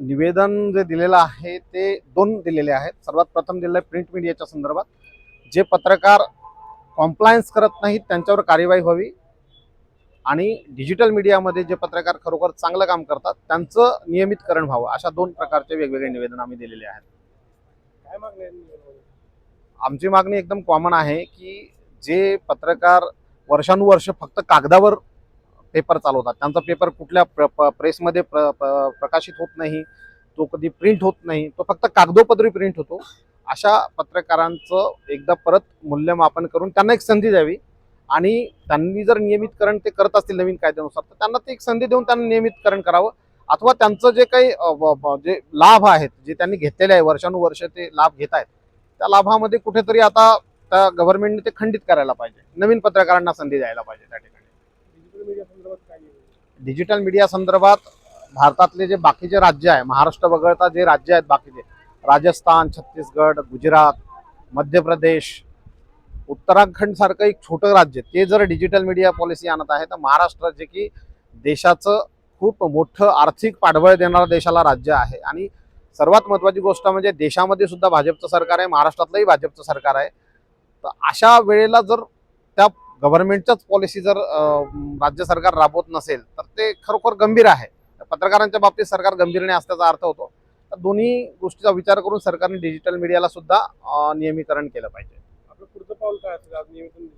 निवेदन जे दिलेलं आहे ते दोन दिलेले आहेत. सर्वात प्रथम दिलेलं आहे प्रिंट मीडियाच्या संदर्भात. जे पत्रकार कॉम्प्लायन्स करत नाहीत त्यांच्यावर कार्यवाही व्हावी. आणि डिजिटल मीडियामध्ये जे पत्रकार खरोखर चांगलं काम करतात त्यांचं नियमितकरण व्हावं. अशा दोन प्रकारचे वेगवेगळे निवेदन आम्ही दिलेले आहेत. काय मागणी? आमची मागणी एकदम कॉमन आहे की जे पत्रकार वर्षानुवर्ष फक्त कागदावर पेपर चालवतात. त्यांचा पेपर कुठल्या प्र प- प्रेसमध्ये प्र प- प्रकाशित होत नाही तो कधी प्रिंट होत नाही तो फक्त कागदोपत्री प्रिंट होतो. अशा पत्रकारांचं एकदा परत मूल्यमापन करून त्यांना एक संधी द्यावी. आणि त्यांनी जर नियमितकरण ते करत असतील नवीन कायद्यानुसार तर त्यांना ते एक संधी देऊन त्यांना नियमितकरण करावं. अथवा त्यांचं जे काही जे लाभ आहेत जे त्यांनी घेतलेले आहे वर्षानुवर्ष ते लाभ घेत आहेत त्या लाभामध्ये कुठेतरी आता त्या गव्हर्नमेंटने ते खंडित करायला पाहिजे. नवीन पत्रकारांना संधी द्यायला पाहिजे त्या मीडिया संदर्भात काय डिजिटल मीडिया संदर्भात भारतातले जे बाकीचे राज्य आहे महाराष्ट्र वगळता जे राज्य आहेत बाकीचे राजस्थान छत्तीसगड गुजरात मध्य प्रदेश उत्तराखंड सारखं एक छोटं राज्य ते जर डिजिटल मीडिया पॉलिसी आणत आहे तर महाराष्ट्र जे की देशाचं खूप मोठं आर्थिक पाठबळ देणारं देशाला राज्य आहे. आणि सर्वात महत्त्वाची गोष्ट म्हणजे देशामध्ये सुद्धा भाजपचं सरकार आहे महाराष्ट्रातलंही भाजपचं सरकार आहे. तर अशा वेळेला जर त्या गव्हर्नमेंटच्याच पॉलिसी जर राज्य सरकार राबवत नसेल तर ते खरोखर गंभीर आहे. पत्रकारांच्या बाबतीत सरकार गंभीरने असल्याचा अर्थ होतो. तर दोन्ही गोष्टीचा विचार करून सरकारने डिजिटल मीडियाला सुद्धा नियमीकरण केलं पाहिजे. आपलं पुढचं पाऊल काय असेल?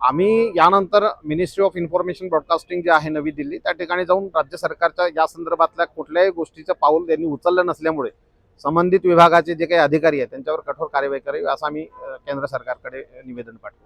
आम्ही यानंतर मिनिस्ट्री ऑफ इन्फॉर्मेशन ब्रॉडकास्टिंग जे आहे नवी दिल्ली त्या ठिकाणी जाऊन राज्य सरकारच्या या संदर्भातल्या कुठल्याही गोष्टीचं पाऊल त्यांनी उचललं नसल्यामुळे संबंधित विभागाचे जे काही अधिकारी आहेत त्यांच्यावर कठोर कार्यवाही करावी असं आम्ही केंद्र सरकारकडे निवेदन पाठवू.